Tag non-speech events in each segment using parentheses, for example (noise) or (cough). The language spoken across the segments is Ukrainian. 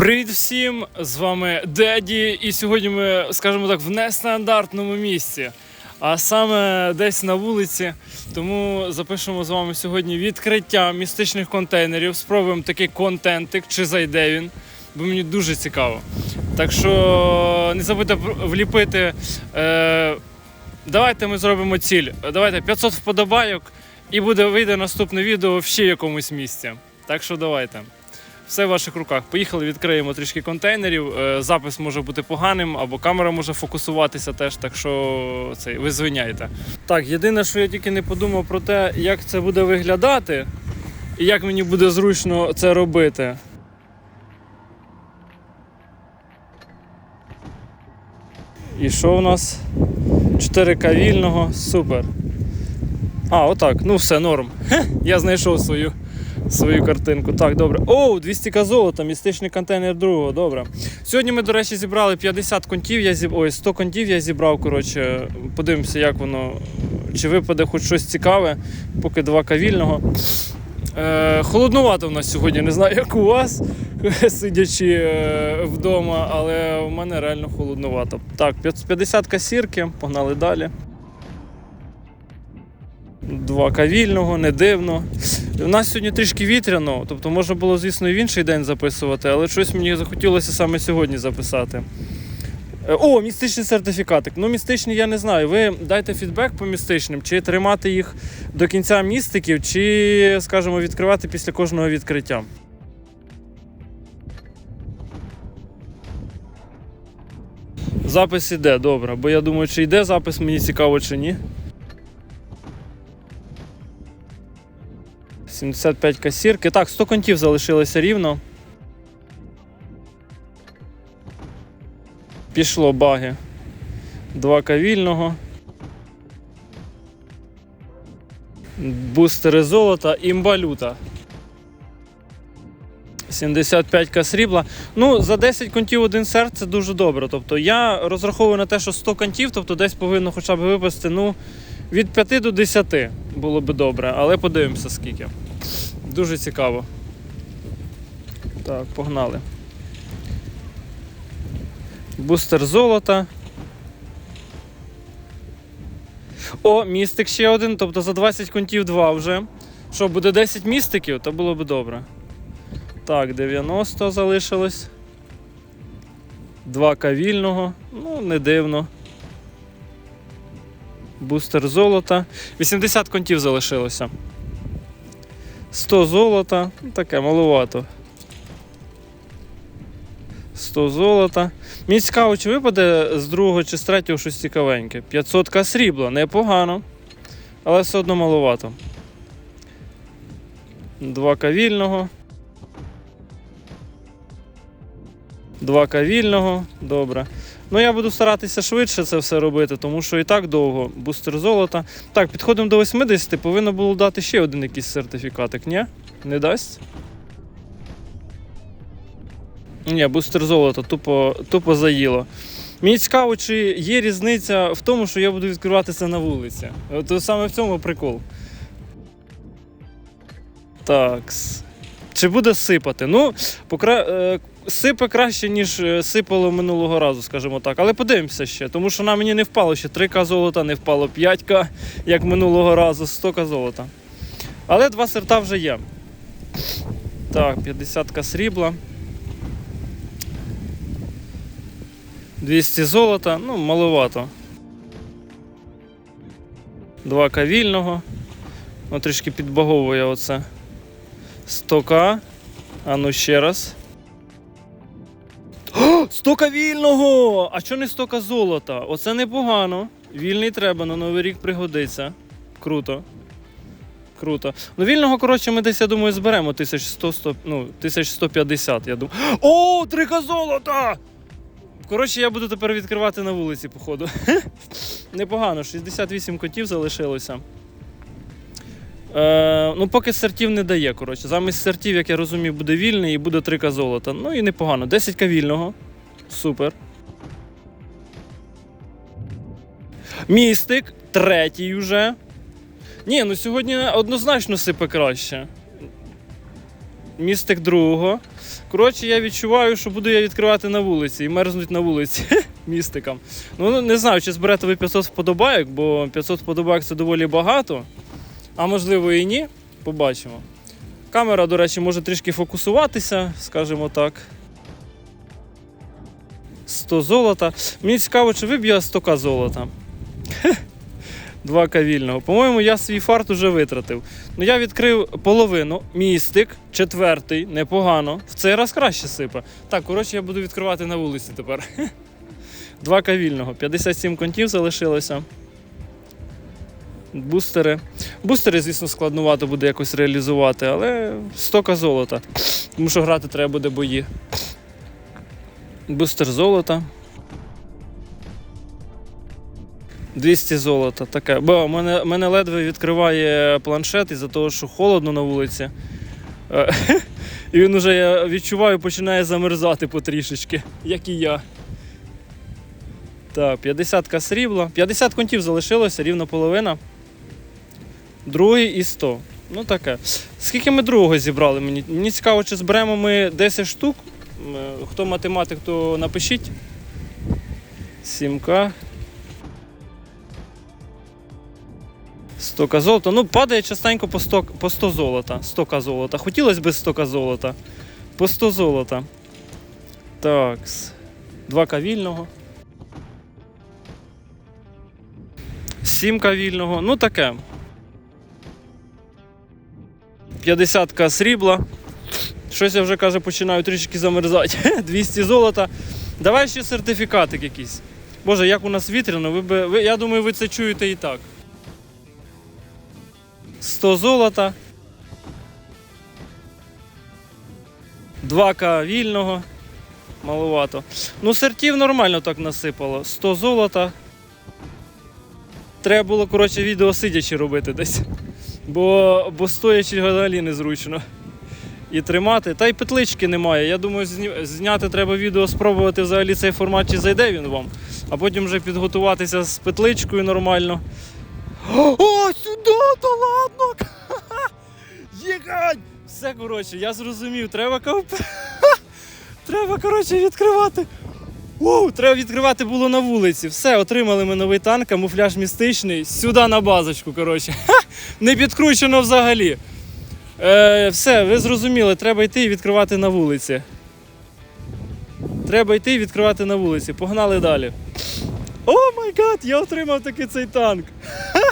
Привіт всім! З вами Деді, і сьогодні ми, скажімо так, в нестандартному місці, а саме десь на вулиці. Тому запишемо з вами сьогодні відкриття містичних контейнерів. Спробуємо такий контентик, чи зайде він, бо мені дуже цікаво. Так що не забудьте вліпити. Е, давайте ми зробимо ціль. Давайте 500 вподобайок, і буде вийде наступне відео в ще якомусь місці. Так що давайте. Все в ваших руках. Поїхали, відкриємо трішки контейнерів. Е, Запис може бути поганим, або камера може фокусуватися теж, так що це, ви звиняйте. Так, єдине, що я тільки не подумав про те, як це буде виглядати, і як мені буде зручно це робити. І що у нас? 4К вільного, супер. А, отак. Ну все, норм. Хе, я знайшов свою свою картинку. Так, добре. О, 200 к золота, містичний контейнер другого. Добре. Сьогодні ми, до речі, зібрали 50 контів. Я зіб... Ой, 100 контів я зібрав. Коротше, подивимося, як воно. Чи випаде хоч щось цікаве, поки 2 вільного. Е, холоднувато в нас сьогодні, не знаю, як у вас, (laughs) сидячи е, вдома, але у мене реально холоднувато. Так, 50 касірки, погнали далі. Два кавільного, не дивно. У нас сьогодні трішки вітряно, тобто можна було, звісно, і в інший день записувати, але щось мені захотілося саме сьогодні записати. Е, О, містичний сертифікатик. Ну, містичні я не знаю. Ви дайте фідбек по містичним, чи тримати їх до кінця містиків, чи, скажімо, відкривати після кожного відкриття. Запис іде, добре, бо я думаю, чи йде запис, мені цікаво, чи ні. 75 касірки. Так, 100 контів залишилося рівно. Пішло баги. Два кавільного. Бустери золота, імбалюта. 75к срібла. Ну, за 10 контів один серд це дуже добре. Тобто я розраховую на те, що 100 контів, тобто десь повинно хоча б випасти ну, від 5 до 10 було би добре, але подивимося скільки. Дуже цікаво. Так, погнали. Бустер золота. О, містик ще один, тобто за 20 контів 2 вже. Що, буде 10 містиків, то було б добре. Так, 90 залишилось. 2 кавільного. Ну, не дивно. Бустер золота. 80 контів залишилося. 100 золота. Ну, Таке маловато. 100 золота. Мені цікаво, чи випаде з другого чи з третього щось цікавеньке. 500 к срібла, непогано. Але все одно маловато. 2 кавільного. 2 кавільного. Добре. Ну, я буду старатися швидше це все робити, тому що і так довго. Бустер золота. Так, підходимо до 80, повинно було дати ще один якийсь сертифікатик, ні? Не дасть? Ні, бустер золота тупо, тупо заїло. Мені цікаво, чи є різниця в тому, що я буду відкривати це на вулиці. От саме в цьому прикол. Так. Чи буде сипати? Ну, покра... сипе краще, ніж е, сипало минулого разу, скажімо так. Але подивимося ще, тому що на мені не впало ще 3К золота, не впало 5К, як минулого разу, 100К золота. Але два серта вже є. Так, 50К срібла. 200 золота, ну, маловато. 2К вільного. Ну, трішки підбаговує оце. 100к. А ну ще раз. 100к вільного! А чого не 100к золота? Оце непогано. Вільний треба, на новий рік пригодиться. Круто. Круто. Ну, вільного, коротше, ми десь, я думаю, зберемо 1100, 100, ну, 1150, я думаю. О, 3к золота! Коротше, я буду тепер відкривати на вулиці, походу. (laughs) Непогано, 68 котів залишилося. Е, ну, поки сертів не дає, коротше. Замість сертів, як я розумію, буде вільний і буде 3К золота. Ну і непогано. 10К вільного. Супер. Містик, третій уже. Ні, ну сьогодні однозначно сипе краще. містик другого. Коротше, я відчуваю, що буду я відкривати на вулиці і мерзнуть на вулиці (laughs) містикам. Ну, не знаю, чи зберете ви 500 вподобайок, бо 500 вподобайок це доволі багато. А можливо і ні. Побачимо. Камера, до речі, може трішки фокусуватися, скажімо так. 100 золота. Мені цікаво, чи виб'ю я 100к золота. 2к вільного. По-моєму, я свій фарт уже витратив. Ну, я відкрив половину, містик, четвертий, непогано. В цей раз краще сипе. Так, коротше, я буду відкривати на вулиці тепер. 2к вільного. 57 контів залишилося. Бустери. Бустери, звісно, складнувато буде якось реалізувати, але 100к золота. Тому що грати треба буде бої. Бустер золота. 200 золота. Таке. Бо мене, мене ледве відкриває планшет із-за того, що холодно на вулиці. Е, (laughs) І він уже, я відчуваю, починає замерзати потрішечки, як і я. Так, 50 срібла. 50 контів залишилося, рівно половина. Другий і 100. Ну таке. Скільки ми другого зібрали? Мені, мені цікаво, чи зберемо ми 10 штук. Е, Хто математик, то напишіть. 7К. 100к золота. Ну, падає частенько по 100, по 100 золота. 100к золота. Хотілося б 100к золота. По 100 золота. Так. 2к вільного. 7к вільного. Ну таке. 50к срібла. Щось я вже каже, починаю трішки замерзати. (laughs) 200 золота. Давай ще сертифікатик якийсь. Боже, як у нас вітряно, ви, би- ви, я думаю, ви це чуєте і так. 100 золота. 2к вільного. Маловато. Ну, сертів нормально так насипало. 100 золота. Треба було, коротше, відео сидячи робити десь. Бо, бо стоячи взагалі незручно. І тримати. Та й петлички немає. Я думаю, зняти треба відео, спробувати взагалі цей формат, чи зайде він вам. А потім вже підготуватися з петличкою нормально. О, сюди, та ладно! (laughs) Їхать! Все, коротше, я зрозумів, треба. (laughs) Треба, коротше, відкривати. Воу, треба відкривати було на вулиці. Все, отримали ми новий танк, камуфляж містичний. Сюди на базочку, коротше. (laughs) Не підкручено взагалі. Е, все, ви зрозуміли, треба йти і відкривати на вулиці. Треба йти і відкривати на вулиці. Погнали далі. О май гад, я отримав таки цей танк. Ха!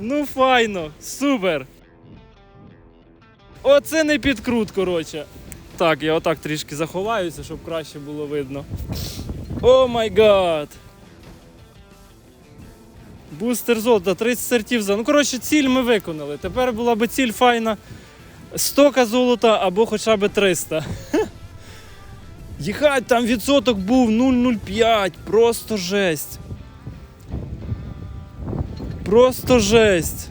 Ну файно, супер. Оце не підкрут, коротше. Так, я отак трішки заховаюся, щоб краще було видно. О май гад. Бустер золота, 30 сертів за. Ну, коротше, ціль ми виконали. Тепер була би ціль файна 100 золота або хоча б 300. (laughs) Їхать, там відсоток був 0,05. Просто жесть. Просто жесть.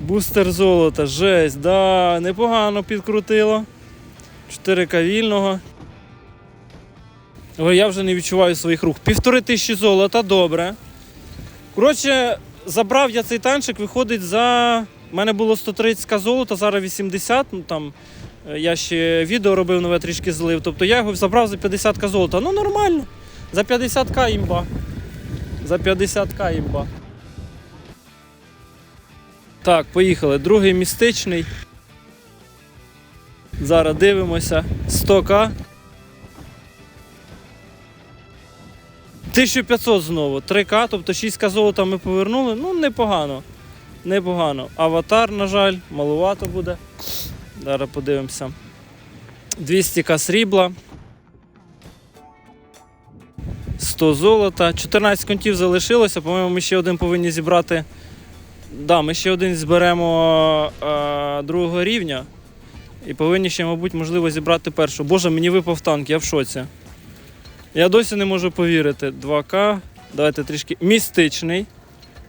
Бустер золота, жесть, да, непогано підкрутило. 4К вільного. Ой, я вже не відчуваю своїх рук. Півтори тисячі золота, добре. Коротше, забрав я цей танчик, виходить за. У мене було 130к золота, зараз 80. Ну там е, я ще відео робив нове трішки злив. Тобто я його забрав за 50к золота. Ну нормально. За 50к імба. За 50к імба. Так, поїхали. Другий містичний. Зараз дивимося. 100к. 1500 знову. 3К, тобто 6К золота ми повернули. Ну, непогано. Непогано. Аватар, на жаль, малувато буде. Зараз подивимося. 200к срібла. 100 золота. 14 контів залишилося. По-моєму, ми ще один повинні зібрати. Да, ми ще один зберемо е, другого рівня. І повинні ще, мабуть, можливо, зібрати першого. Боже, мені випав танк, я в шоці. Я досі не можу повірити. 2К. Давайте трішки. Містичний.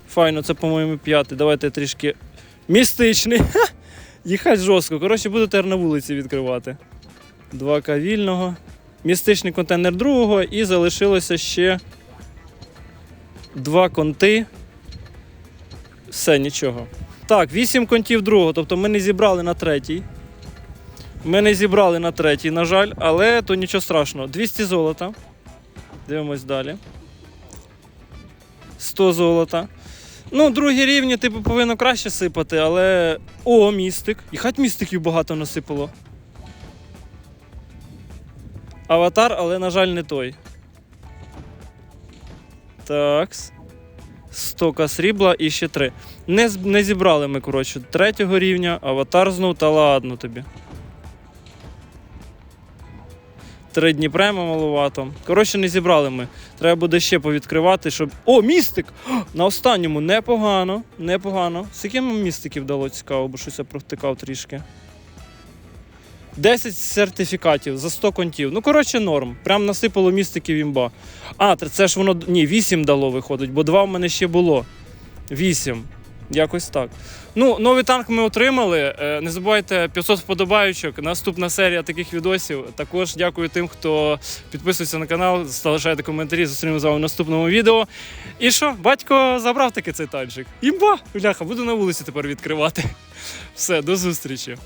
Файно, це, по-моєму, п'ятий. Давайте трішки. Містичний. Ха! Їхать жорстко. Коротше, буду тепер на вулиці відкривати. 2К вільного. Містичний контейнер другого і залишилося ще два конти. Все, нічого. Так, 8 контів другого, тобто ми не зібрали на третій. Ми не зібрали на третій, на жаль, але то нічого страшного. 200 золота. Дивимось далі. 100 золота. Ну, другі рівні, типу, повинно краще сипати, але. О, містик. І хать містиків багато насипало. Аватар, але, на жаль, не той. Такс. 100 срібла і ще 3. Не, не зібрали ми, коротше, третього рівня, аватар знов, та ладно тобі. Три дні према маловато. Коротше, не зібрали ми. Треба буде ще повідкривати, щоб. О, містик! На останньому непогано, непогано. Скільки нам містиків дало цікаво, бо щось я провтикав трішки. 10 сертифікатів за 100 контів. Ну, коротше, норм. Прям насипало містиків імба. А, це ж воно. Ні, 8 дало виходить, бо 2 в мене ще було. 8. Якось так. Ну, новий танк ми отримали. Е, Не забувайте 500 вподобайочок. Наступна серія таких відосів. Також дякую тим, хто підписується на канал, залишайте коментарі. Зустрінемо з вами в наступному відео. І що, батько забрав таки цей танчик. Імба! Бляха, буду на вулиці тепер відкривати. Все, до зустрічі.